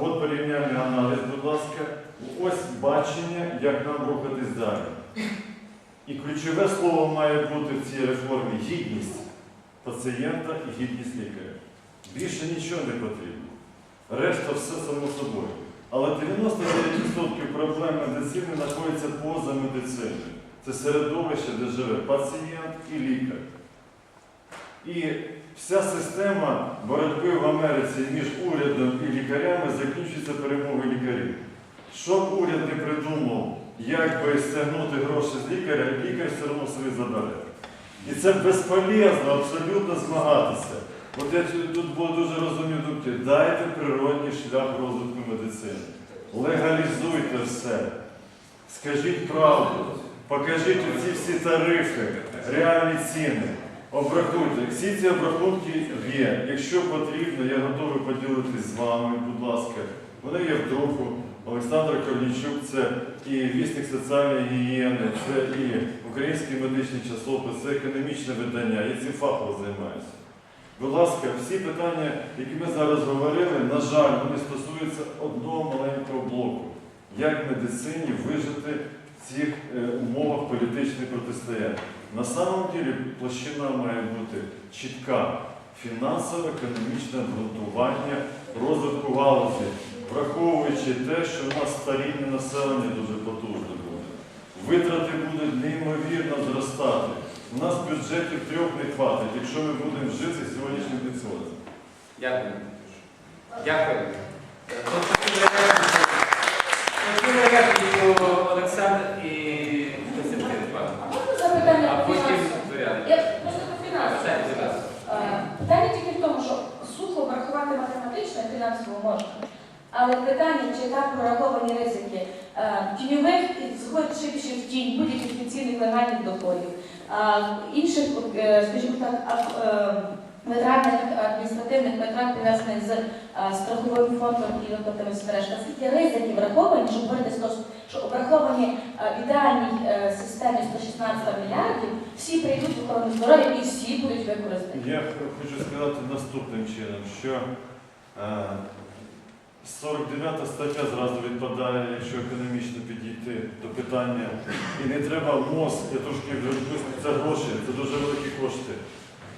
от порівняльний аналіз, будь ласка. Ось бачення, як нам рухатись далі. І ключове слово має бути в цій реформі гідність пацієнта і гідність лікаря. Більше нічого не потрібно. Решта все само собою. Але 99% проблем медицини знаходяться поза медициною. Це середовище, де живе пацієнт і лікар. І вся система боротьби в Америці між урядом і лікарями закінчується перемогою лікарів. Що б уряд не придумав, як би стягнути гроші з лікаря, лікар все одно собі забере. І це безполезно абсолютно змагатися. От я тут було дуже розумні думки. Дайте природній шлях розвитку медицини. Легалізуйте все. Скажіть правду. Покажіть ці всі тарифи, реальні ціни. Обрахуйте. Всі ці обрахунки є. Якщо потрібно, я готовий поділитися з вами, будь ласка. Вони є в друку. Олександр Корнійчук, це і вісник соціальної гігієни, це і український медичний часопис, це економічне видання. Я цим фахово займаюся. Будь ласка, всі питання, які ми зараз говорили, на жаль, вони стосуються одного маленького блоку. Як медицині вижити в цих е, умовах політичних протистоянь? На самом деле площина має бути чітка фінансово-економічне обґрунтування розвитку галузі, враховуючи те, що у нас старіння населення дуже потужне буде. Витрати будуть неймовірно зростати. У нас бюджетів трьох не хватить, якщо ми будемо жити сьогоднішнім підсоленням. Дякую. Дякую. Тут хотіли хотіли репліку Олександр і Костянтин Іванович. Можна запитання А по потім фінансу? Зоряна. Я просто по фінансу. Все, будь ласка. Е, Питання тільки в тому, що сухо врахувати математично і фінансово можна. Але питання, чи так прораховані ризики е, тіньових згодить в тінь будь-яких офіційних легальних доходів, інших, е, скажімо так, ав- е, витратних адміністративних витрат пов'язаних з страховим фондом і виплатами збереж. Наскільки ризики враховані, щоб говорити що обраховані в ідеальній системі 116 мільярдів, всі прийдуть в охорону здоров'я і всі будуть використані. Я хочу сказати наступним чином, що 49 стаття зразу відпадає, якщо економічно підійти до питання. І не треба МОЗ, я трошки відвлекусь, це гроші, це дуже великі кошти.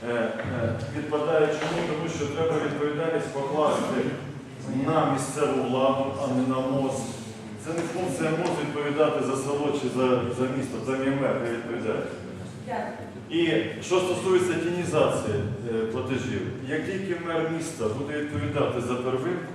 Е, е, Відпадає чому? Тому що треба відповідальність покласти на місцеву владу, а не на МОЗ. Це не функція МОЗ відповідати за село чи за, за місто, це мер не відповідає. І що стосується тінізації е, платежів, як тільки мер міста буде відповідати за первинку,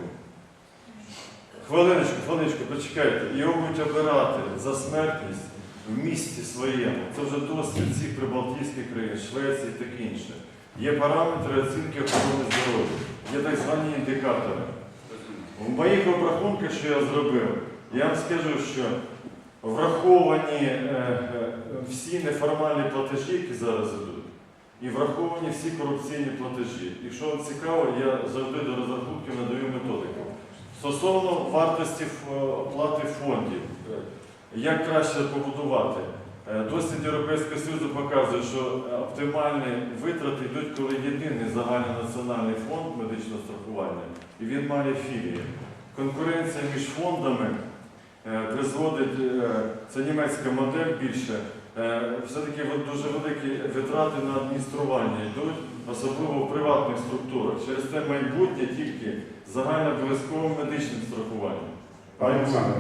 хвилиночку, хвилиночку, почекайте, його будуть обирати за смертність в місті своєму. Це вже досвід всіх прибалтійських країн, Швеції і таке інше. Є параметри оцінки охорони здоров'я, є так звані індикатори. В моїх обрахунках, що я зробив, я вам скажу, що враховані е, е, всі неформальні платежі, які зараз ідуть, і враховані всі корупційні платежі. Якщо вам цікаво, я завжди до розрахунків надаю методику. Стосовно вартості оплати фондів, е, як краще побудувати. Е, Досвід Європейського Союзу показує, що е, оптимальні витрати йдуть, коли єдиний загальнонаціональний фонд медичного страхування, і він має філії. Конкуренція між фондами е, призводить, е, це німецька модель більше, е, все-таки дуже великі витрати на адміністрування йдуть, особливо в приватних структурах. Через те майбутнє тільки загальнообов'язковим медичним страхуванням. Пане Олександр.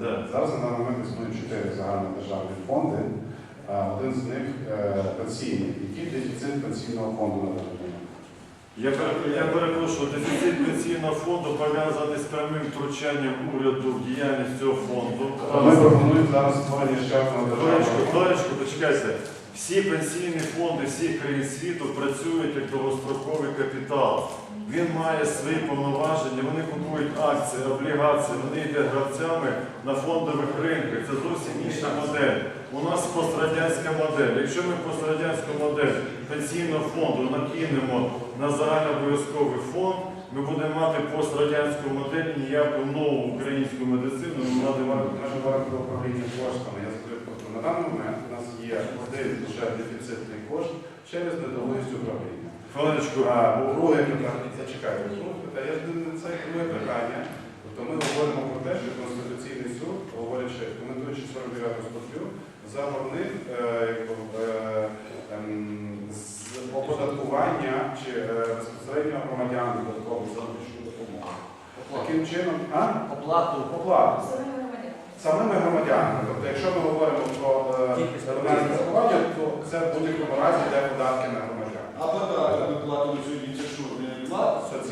Да. зараз на даний момент існують чотири загальнодержавні фонди. Один з них е, пенсійний. Який дефіцит пенсійного фонду на? Я, пере- я перепрошую, дефіцит пенсійного фонду пов'язаний з прямим втручанням уряду в діяльність цього фонду. Ми пропонуємо зараз створення Хвилиночку, державного фонду. Всі пенсійні фонди всіх країн світу працюють як довгостроковий капітал. Він має свої повноваження, вони купують акції, облігації, вони йдуть гравцями на фондових ринках. Це зовсім інша модель. У нас пострадянська модель. Якщо ми пострадянську модель пенсійного фонду накинемо на загальнообов'язковий фонд, ми будемо мати пострадянську модель ніяку нову українську медицину управління коштами. Я скажу, на даний момент у нас є один лише дефіцитний кошт через недолугість управління. Хвилиночку. А, друге питання, зачекайте, я це друге питання. Тобто ми говоримо про те, що Конституційний суд, говорячи, коментуючи 49 статтю, заборонив е, якби, е, ем, з оподаткування чи е, безпосередньо громадян додатково за допомогу. Таким чином, а? Оплату. Оплату. Самими громадянами. Тобто, якщо ми говоримо про Тільки е, то це в будь-якому разі йде податки на громадян. А податки ми платимо сьогодні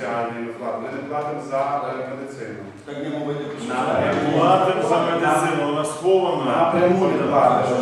плата? Соціальні виплати. Ми не платимо за медицину. Так не мовити соціальні. Платимо за медицину, вона схована. Напряму не платимо.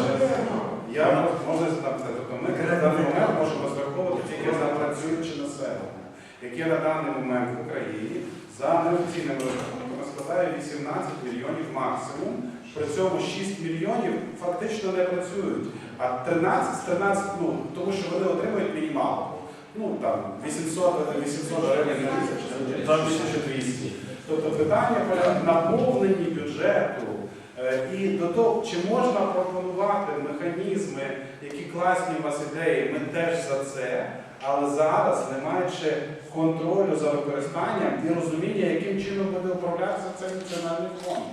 Я можу запитати, тобто ми на даний момент можемо розраховувати тільки за працююче населення, яке на даний момент в Україні за неофіційними розрахунками складає 18 мільйонів максимум. При цьому 6 мільйонів фактично не працюють, а 13 з 13, ну, тому що вони отримують мінімалку. Ну там 800, 800 гривень на тисяч, там 1200. Тобто питання про наповненні бюджету е, і до того, чи можна пропонувати механізми, які класні у вас ідеї, ми теж за це, але зараз, не маючи контролю за використанням і розуміння, яким чином буде управлятися цей національний фонд.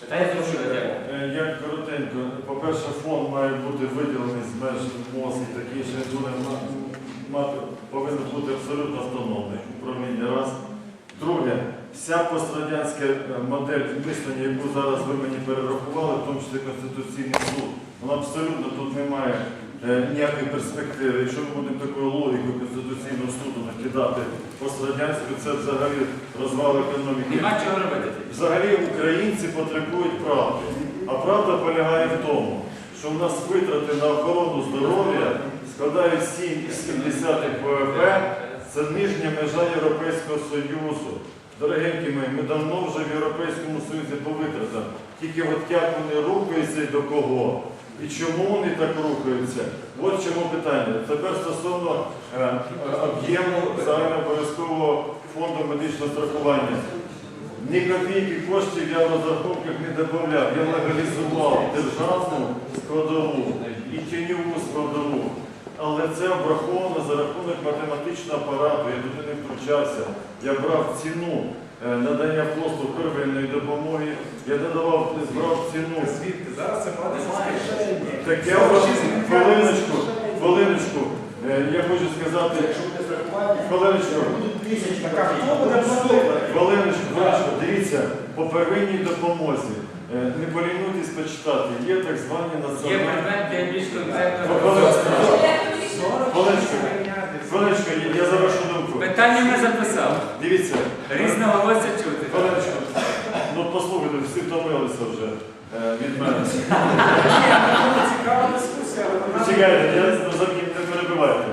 Питання. Е, Як коротенько, по-перше, фонд має бути виділений з меж МОЗ і такий же буде ма- мати, повинен бути абсолютно автономний управління раз. Друге, вся пострадянська е, модель мислення, яку зараз ви мені перерахували, в тому числі Конституційний суд, вона абсолютно тут не має е, ніякої перспективи. Якщо ми будемо такою логікою Конституційного суду накидати пострадянську, це взагалі розвал економіки. Нема чого робити. Взагалі українці потребують правди. А правда полягає в тому, що в нас витрати на охорону здоров'я складають 7,7 ВВП. Це нижня межа Європейського Союзу. Дорогенькі мої, ми давно вже в Європейському Союзі по витратам. Тільки от як вони рухаються і до кого, і чому вони так рухаються. От чому питання. Тепер стосовно е, об'єму загальнообов'язкового фонду медичного страхування. Ні копійки коштів я в розрахунках не додавав. Я легалізував державну складову і тіньову складову. Але це обраховано за рахунок математичного апарату. Я туди не втручався. Я брав ціну е, надання послуг первинної допомоги. Я додавав, збрав ціну. Звідки? Зараз це. Так я вам- хвилиночку, хвилиночку. Е, Я хочу сказати? Хвилиночку, хвилиночку, дивіться, по первинній допомозі. е, Не полінуйтесь почитати. Є так звані Є національні. предмет, де більш. Хвилиночку, я- завершу думку. Питання ми записали. Дивіться, Різного голося чути. хвилиночку. Ну послухайте, всі втомилися вже е, від мене. Цікава дискусія, Чекайте, я не перебивайте.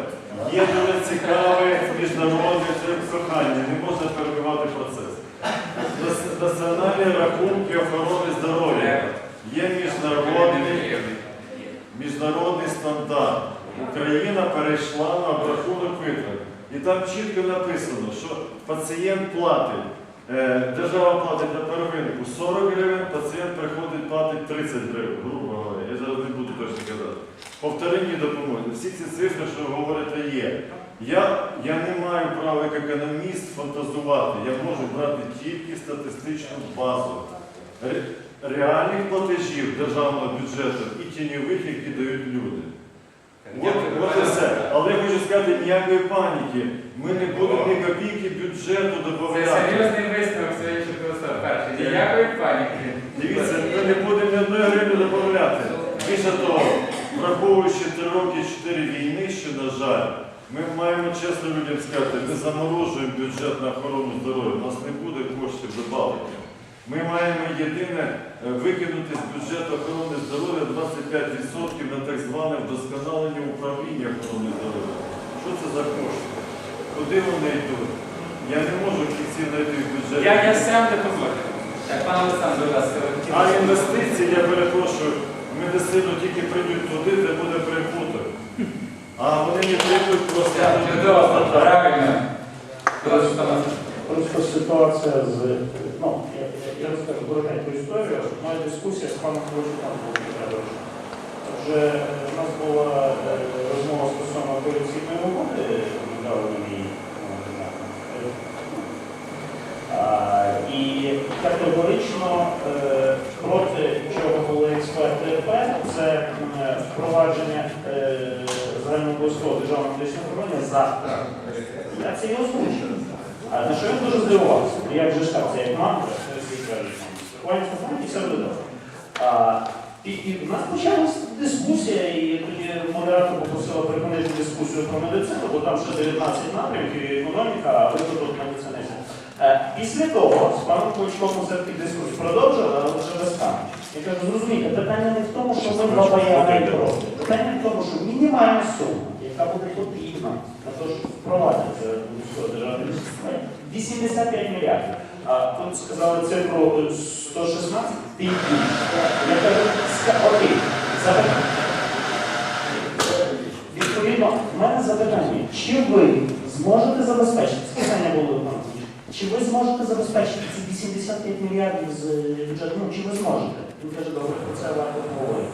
Є дуже цікаве міжнародне кохання, не можна. Національні рахунки охорони здоров'я. Є міжнародний, міжнародний стандарт. Україна перейшла на обрахунок витрат. І там чітко написано, що пацієнт платить, е, держава платить на первинку 40 гривень, пацієнт приходить платить 30 гривень, грубо говоря. Я зараз не буду точно казати. По вторинній допомозі. Всі ці цифри, що ви говорите, є. Я, я не маю права як економіст фантазувати. Я можу брати тільки статистичну базу ре- реальних платежів державного бюджету і тіньових, які дають люди. От, от і все. Але я хочу сказати, ніякої паніки. Ми не будемо ні копійки бюджету Це додати. серйозний висновок сьогодні, що просто перший. Ніякої паніки. Дивіться, ми не будемо ні одної гривні додати. Більше того, враховуючи три роки чотири війни, що, на жаль, ми маємо чесно людям сказати, ми заморожуємо бюджет на охорону здоров'я, у нас не буде коштів добавити. Ми маємо єдине е, викинути з бюджету охорони здоров'я 25% на так зване вдосконалення управління охорони здоров'я. Що це за кошти? Куди вони йдуть? Я не можу в кінці знайти в бюджеті. Я, я сам допоможу. Так, пан Олександр, будь ласка. А інвестиції, я перепрошую, не сильно тільки прийдуть туди, де буде прибуток. А вони не прийдуть просто. Так, правильно. Просто ситуація з, ну, я, я- я розкажу коротеньку історію. Моя дискусія з паном Ковальчуком. Вже у нас була е, розмова стосовно коаліційної угоди government А, І категорично е, проти чого були експерти РП, це впровадження е, загальнообов'язкового державного медичного оборони завтра. Я це і озвучив. На що я дуже здивувався? Як же ж так, це як мантра, страхування і все буде І, і в нас почалась дискусія, і тоді модератор попросила припинити дискусію про медицину, бо там ще 19 напрямків і економіка, а ви тут медицина. Е, Після того з паном Кличком все-таки дискусію продовжили, але лише без камер. Я кажу, зрозумійте, питання не в тому, що ми бабаяна і проти. Питання в тому, що мінімальна сума, яка буде потрібна на те, щоб впровадити державне 85 мільярдів. А тут сказали цифру е, 116 тисяч. Я кажу, окей, запитання. Відповідно, в мене запитання, чи ви зможете забезпечити, питання було одне, чи ви зможете забезпечити ці 85 мільярдів з е, бюджету, ну, чи ви зможете? Він каже, добре, про це варто поговорити.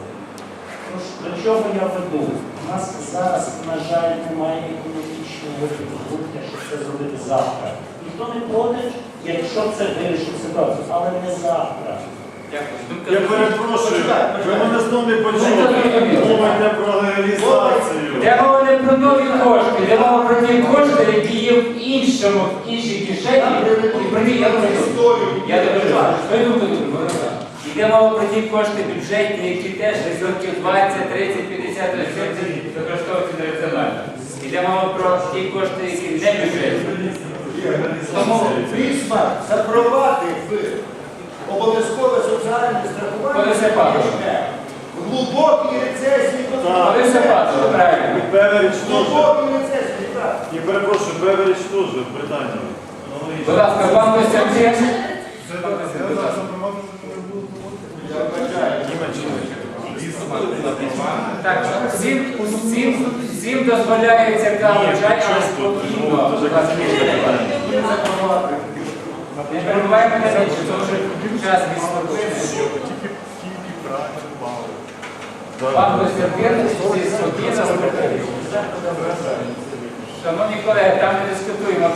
Тож, до чого я веду? У нас зараз, на жаль, немає економічного підґрунтя, щоб це зробити завтра. Ніхто не проти, якщо це вирішить ситуацію, але не завтра. Я перепрошую, ви мене знову не почули. Мова йде про легалізацію. Я мова не про нові кошти, я мова про ті кошти, які є в іншому, в іншій кишені. І про ті, я говорю, я добре, ви думаєте, Йде мова про ті кошти бюджетні, які теж років 20, 30, 50, 70 використовуються нераціонально. Йде мова про ті кошти, які не бюджетні. Тому Вісьма запровадив обов'язкове соціальне страхування. В глибокій рецесії. Правильно. І Беверіч теж. глибокій рецесії, так. І перепрошую, Беверіч теж в Британії. Будь ласка, пан Костянтин. Так, всім, всім, всім дозволяється каву чай, але спокійно. Ласка, Не перебувай мене більше, тому що час відступити. Пан Костянтин, всі спокійно. Шановні колеги, там не дискутуємо.